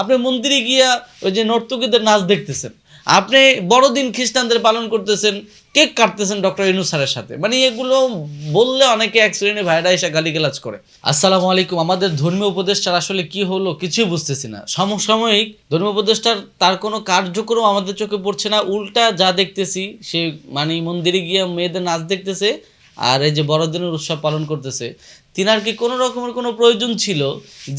আপনি মন্দিরে গিয়া ওই যে নর্তকীদের নাচ দেখতেছেন। আপনি বড়দিন খ্রিস্টানদের পালন করতেছেন, কেক কাটতেছেন ডক্টর ইনু স্যারের সাথে। মানে এগুলো বললে অনেকে এক শ্রেণি ভাইরা এসে গালিগালাজ করে। আসসালামু আলাইকুম, আমাদের ধর্মীয় উপদেষ্টার আসলে কি হলো কিছুই বুঝতেছি না। সমসাময়িক ধর্মীয় উপদেষ্টার তার কোনো কার্যক্রম আমাদের চোখে পড়ছে না। উল্টা যা দেখতেছি, সে মানে মন্দিরে গিয়ে মেয়েদের নাচ দেখতেছে আর এই যে বড়দিনের উৎসব পালন করতেছে, তিনার কি কোনো রকমের কোনো প্রয়োজন ছিল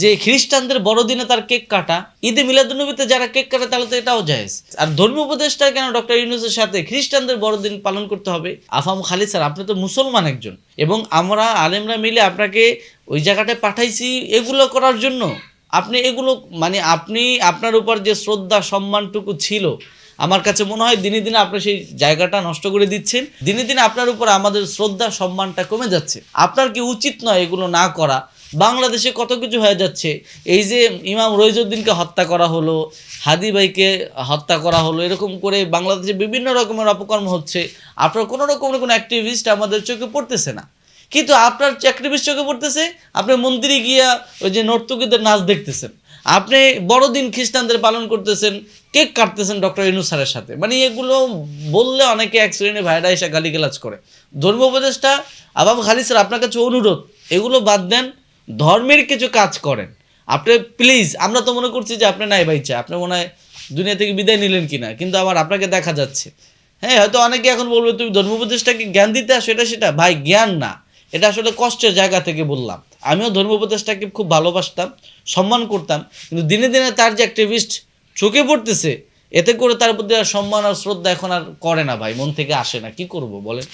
যে খ্রিস্টানদের বড়দিনে তার কেক কাটা? ঈদে মিলাদুন্নবীতে যারা কেক কাটে তাহলে তো এটাও জায়েজ। আর ধর্মীয় উপদেষ্টা কেন ডক্টর ইউনুসের সাথে খ্রিস্টানদের বড়দিন পালন করতে হবে? আফাম খালি স্যার, আপনি তো মুসলমান একজন। এবং আমরা আলেমরা মিলে আপনাকে ওই জায়গাটায় পাঠাইছি এগুলো করার জন্য। আপনি এগুলো মানে আপনি আপনার উপর যে শ্রদ্ধা, সম্মানটুকু ছিল আমার কাছে মনে হয় দিনে দিনে আপনি সেই জায়গাটা নষ্ট করে দিচ্ছেন। দিনে দিনে আপনার উপর আমাদের শ্রদ্ধা সম্মানটা কমে যাচ্ছে। আপনার কি উচিত নয় এগুলো না করা? বাংলাদেশে কত কিছু হয়ে যাচ্ছে। এই যে ইমাম রইজুদ্দিনকে হত্যা করা হলো, হাদি ভাইকে হত্যা করা হলো, এরকম করে বাংলাদেশে বিভিন্ন রকমের অপকর্ম হচ্ছে। আপনার কোনো রকমের কোনো অ্যাক্টিভিস্ট আমাদের চোখে পড়তেছে না। কিন্তু আপনার অ্যাক্টিভিস্ট চোখে পড়তেছে, আপনি মন্দিরে গিয়া ওই যে নর্তকীদের নাচ দেখতেছেন। আপনি বড়দিন খ্রিস্টানদের পালন করতেছেন, কেক কাটতেছেন ডক্টর ইনু স্যারের সাথে। মানে এগুলো বললে অনেকে এক শ্রেণি ভাইরা এসে গালিগালাজ করে। ধর্ম উপদেষ্টা আবাব খালি স্যার, আপনার কাছে অনুরোধ, এগুলো বাদ দেন, ধর্মের কিছু কাজ করেন। আপনি প্লিজ আমরা তো মনে করছি যে আপনি নাই বাইচা আপনি মনে হয় দুনিয়া থেকে বিদায় নিলেন কিনা, কিন্তু আবার আপনাকে দেখা যাচ্ছে। হ্যাঁ হয়তো অনেকে এখন বলবে, তুমি ধর্ম উপদেষ্টাকে জ্ঞান দিতে আসো, এটা সেটা? ভাই, জ্ঞান না। এটা আসলে কষ্টের জায়গা থেকে বললাম। আমিও ধর্ম উপদেশটাকে খুব ভালোবাসতাম, সম্মান করতাম, কিন্তু দিনে দিনে তার যে অ্যাক্টিভিস্ট চোখে পড়তেছে, এতে করে তার প্রতি আর সম্মান আর শ্রদ্ধা এখন আর করে না ভাই, মন থেকে আসে না। কি করব বলেন?